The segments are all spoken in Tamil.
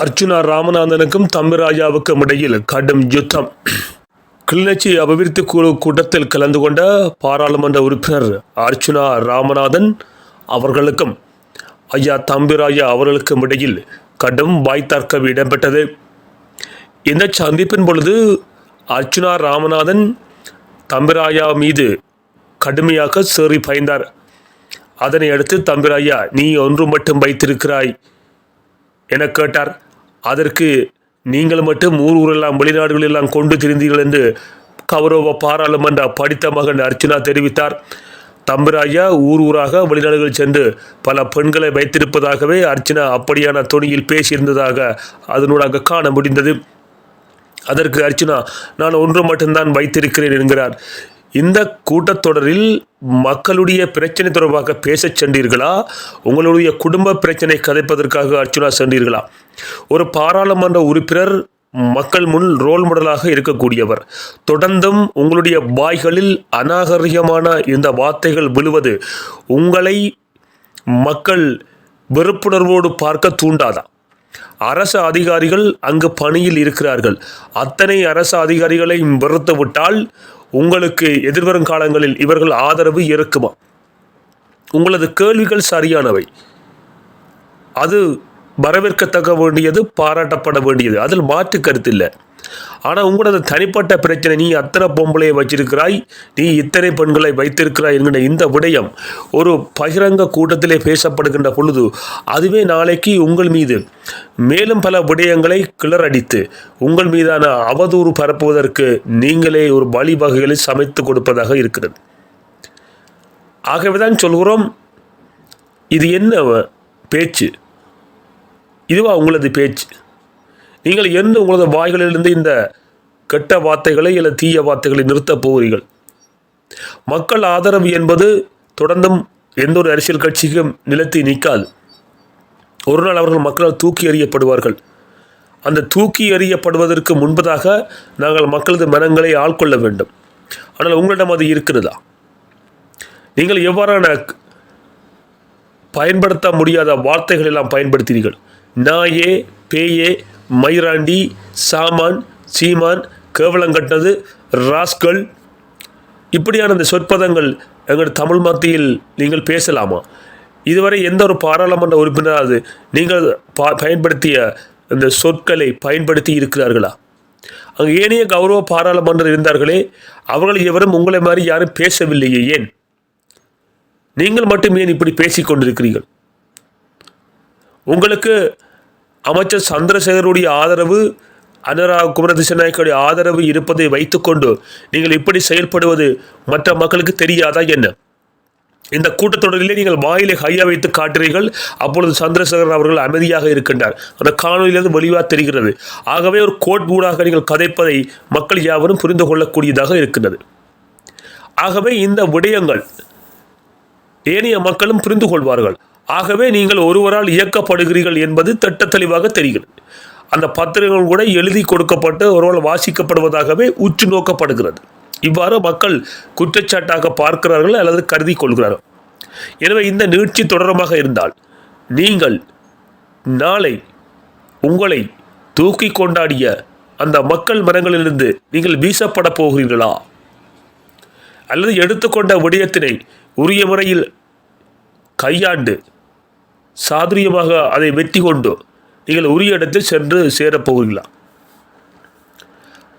அர்ச்சுனா ராமநாதனுக்கும் தம்பிராஜாவுக்கும் இடையில் கடும் யுத்தம். கிளிநொச்சி அபிவிருத்தி குழு கூட்டத்தில் கலந்து கொண்ட பாராளுமன்ற உறுப்பினர் அர்ச்சுனா ராமநாதன் அவர்களுக்கும் ஐயா தம்பிராஜா அவர்களுக்கும் இடையில் கடும் வாய்த்தர்க்கம் இடம்பெற்றது. இந்த சந்திப்பின் பொழுது அர்ச்சுனா ராமநாதன் தம்பிராயா மீது கடுமையாக சேறி பாய்ந்தார். அதனை அடுத்து தம்பிராயா நீ ஒன்று மட்டும் வைத்திருக்கிறாய். என கேட்டார். அதற்கு நீங்கள் மட்டும் ஊர் ஊரெல்லாம் வெளிநாடுகளெல்லாம் கொண்டு திரிந்தீர்கள் என்று கௌரவ பாராளுமன்ற படித்த மகன் அர்ச்சனா தெரிவித்தார். தம்பிராயா ஊர் ஊராக வெளிநாடுகள் சென்று பல பெண்களை வைத்திருப்பதாகவே அர்ச்சனா அப்படியான துணியில் பேசியிருந்ததாக அதனூடாக காண முடிந்தது. அதற்கு அர்ச்சனா நான் ஒன்று மட்டும்தான் வைத்திருக்கிறேன் என்கிறார். இந்த கூட்டத்தொடரில் மக்களுடைய பிரச்சனை தொடர்பாக பேசச் சென்றீர்களா? உங்களுடைய குடும்ப பிரச்சனை கதைப்பதற்காக அர்ச்சனா சென்றீர்களா? ஒரு பாராளுமன்ற உறுப்பினர் மக்கள் முன் ரோல் மாடலாக இருக்கக்கூடியவர். தொடர்ந்தும் உங்களுடைய வாய்களில் அநாகரிகமான இந்த வார்த்தைகள் விழுவது உங்களை மக்கள் வெறுப்புணர்வோடு பார்க்க தூண்டாதா? அரசு அதிகாரிகள் அங்கு பணியில் இருக்கிறார்கள். அத்தனை அரசு அதிகாரிகளை வெறுத்து விட்டால் உங்களுக்கு எதிர்வரும் காலங்களில் இவர்கள் ஆதரவு இருக்குமா? உங்களது கேள்விகள் சரியானவை. அது வரவேற்கத்தக்க வேண்டியது பாராட்டப்பட வேண்டியது அதில் மாற்று கருத்து இல்லை. ஆனால் உங்களோட தனிப்பட்ட பிரச்சனை நீ அத்தனை பொம்பளையை வச்சிருக்கிறாய் நீ இத்தனை பெண்களை வைத்திருக்கிறாய் என்கிற இந்த விடயம் ஒரு பகிரங்க கூட்டத்திலே பேசப்படுகின்ற பொழுது அதுவே நாளைக்கு உங்கள் மீது மேலும் பல விடயங்களை கிளறடித்து உங்கள் மீதான அவதூறு பரப்புவதற்கு நீங்களே ஒரு வழிவகைகளை சமைத்து கொடுப்பதாக இருக்கிறது. ஆகவே தான் சொல்கிறோம் இது என்ன பேச்சு? இதுவா உங்களது பேச்சு? நீங்கள் என்ன உங்களது வாய்களிலிருந்து இந்த கெட்ட வார்த்தைகளை இல்லை தீய வார்த்தைகளை நிறுத்தப் போகிறீர்கள்? மக்கள் ஆதரவு என்பது தொடர்ந்தும் எந்த ஒரு அரசியல் கட்சிக்கும் நிலத்தி நிற்காது. ஒரு நாள் அவர்கள் மக்களால் தூக்கி எறியப்படுவார்கள். அந்த தூக்கி எறியப்படுவதற்கு முன்பதாக நாங்கள் மக்களது மனங்களை ஆள்கொள்ள வேண்டும். ஆனால் உங்களிடம் அது இருக்கிறதா? நீங்கள் எவ்வாறான பயன்படுத்த முடியாத வார்த்தைகள் எல்லாம் பயன்படுத்தினீர்கள் நாயே பேயே மயிராண்டி சாமான் சீமான் கேவலங்கட்டது ராஸ்கள் இப்படியான இந்த சொற்பதங்கள் எங்கள் தமிழ் மத்தியில் நீங்கள் பேசலாமா? இதுவரை எந்த ஒரு பாராளுமன்ற உறுப்பினராவது நீங்கள் பா பயன்படுத்திய இந்த சொற்களை பயன்படுத்தி இருக்கிறார்களா? அங்கே ஏனைய கௌரவ பாராளுமன்றம் இருந்தார்களே அவர்கள் எவரும் உங்களை மாதிரி யாரும் பேசவில்லையே ஏன்? நீங்கள் மட்டும் ஏன் இப்படி பேசிக்கொண்டிருக்கிறீர்கள்? உங்களுக்கு அமைச்சர் சந்திரசேகருடைய ஆதரவு அனரா குமரதிசநாயக்கருடைய ஆதரவு இருப்பதை வைத்துக்கொண்டு நீங்கள் இப்படி செயல்படுவது மற்ற மக்களுக்கு தெரியாதா என்ன? இந்த கூட்டத்தொடரிலே நீங்கள் வாயிலை கையா வைத்து காட்டுறீர்கள் அப்பொழுது சந்திரசேகரன் அவர்கள் அமைதியாக இருக்கின்றார். அந்த காணொலியிலிருந்து வெளிவாக தெரிகிறது. ஆகவே ஒரு கோட் ஊடாக நீங்கள் கதைப்பதை மக்கள் யாவரும் புரிந்து கொள்ளக்கூடியதாக இருக்கின்றது. ஆகவே இந்த விடயங்கள் ஏனைய மக்களும் புரிந்து கொள்வார்கள். ஆகவே நீங்கள் ஒருவரால் இயக்கப்படுகிறீர்கள் என்பது திட்ட தெளிவாக தெரிகிறது. அந்த பத்திரங்கள் கூட எழுதி கொடுக்கப்பட்டு ஒருவரால் வாசிக்கப்படுவதாகவே உற்று நோக்கப்படுகிறது. இவ்வாறு மக்கள் குற்றச்சாட்டாக பார்க்கிறார்கள் அல்லது கருதி கொள்கிறார்கள். எனவே இந்த நீட்சி தொடரமாக இருந்தால் நீங்கள் நாளை உங்களை தூக்கி கொண்டாடிய அந்த மக்கள் மரங்களிலிருந்து நீங்கள் வீசப்பட போகிறீர்களா? அல்லது எடுத்துக்கொண்ட விடயத்தினை உரிய முறையில் கையாண்டு சாதுரியமாக அதை வெற்றி கொண்டு நீங்கள் உரிய இடத்தில் சென்று சேரப்போகிறீர்களா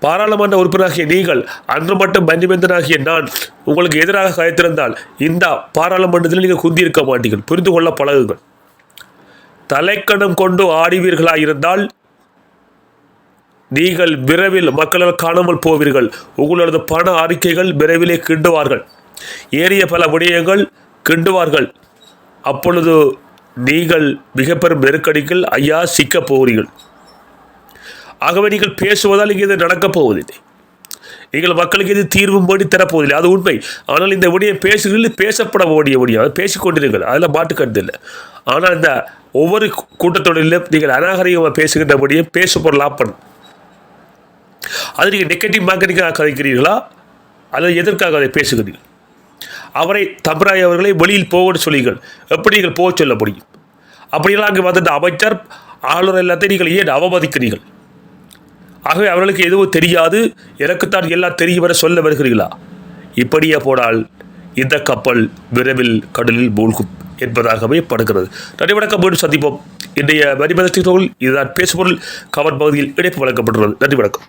பாராளுமன்ற உறுப்பினராகிய நீங்கள் அன்று மட்டும் பன்னிமேந்தனாகிய நான் உங்களுக்கு எதிராக கயத்திருந்தால் இந்த பாராளுமன்றத்தில் நீங்கள் குந்தியிருக்க மாட்டீர்கள். புரிந்து கொள்ள பழகுங்கள். தலைக்கணம் கொண்டு ஆடிவீர்களாக இருந்தால் நீங்கள் விரைவில் மக்களால் காணாமல் போவீர்கள். உங்களது பண அறிக்கைகள் விரைவிலே கிண்டுவார்கள். ஏறிய பல விடயங்கள் கிண்டுவார்கள். அப்பொழுது நீங்கள் மிக பெரும் நெருக்கடிகள் ஐயா சிக்கப் போகிறீர்கள். ஆகவே நீங்கள் பேசுவதால் இங்கே இது நடக்கப் போவதில்லை. நீங்கள் மக்களுக்கு இது தீர்வும் படி தரப்போவதில்லை. அது உண்மை. ஆனால் இந்த விடியை பேசுகிறீர்கள் பேசப்பட வேண்டிய விடியம். பேசிக்கொண்டிருங்கள். அதில் மாட்டுக்கருது இல்லை. ஆனால் இந்த ஒவ்வொரு கூட்டத்தொடரிலும் நீங்கள் அநாகரிகமாக பேசுகின்றபடியே பேச பொருள் ஆப்பணும் அது நீங்கள் நெகட்டிவ் மார்க்கெட்டிங்காக கதைக்கிறீர்களா அல்லது எதற்காக அதை பேசுகிறீர்கள்? அவரை தம்பராய் அவர்களை வெளியில் போக சொல்லுங்கள். எப்படி நீங்கள் போக சொல்ல முடியும்? அப்படியெல்லாம் அங்கே வந்த அமைச்சர் ஆளுநர் எல்லாத்தையும் நீங்கள் ஏன் அவமதிக்கிறீர்கள்? ஆகவே அவர்களுக்கு எதுவும் தெரியாது. எனக்குத்தான் எல்லாம் தெரிய வர சொல்ல வருகிறீர்களா? இப்படியே போனால் இந்த கப்பல் விரைவில் கடலில் மூழ்கும் என்பதாகவே படுகிறது. நன்றி வணக்கம். மீண்டும் சந்திப்போம். இன்றைய வரிமதத்தின் தொழில் இதுதான் பேசுபொருள். கவர் பகுதியில் இணைப்பு வழங்கப்பட்டுள்ளது நன்றி வணக்கம்.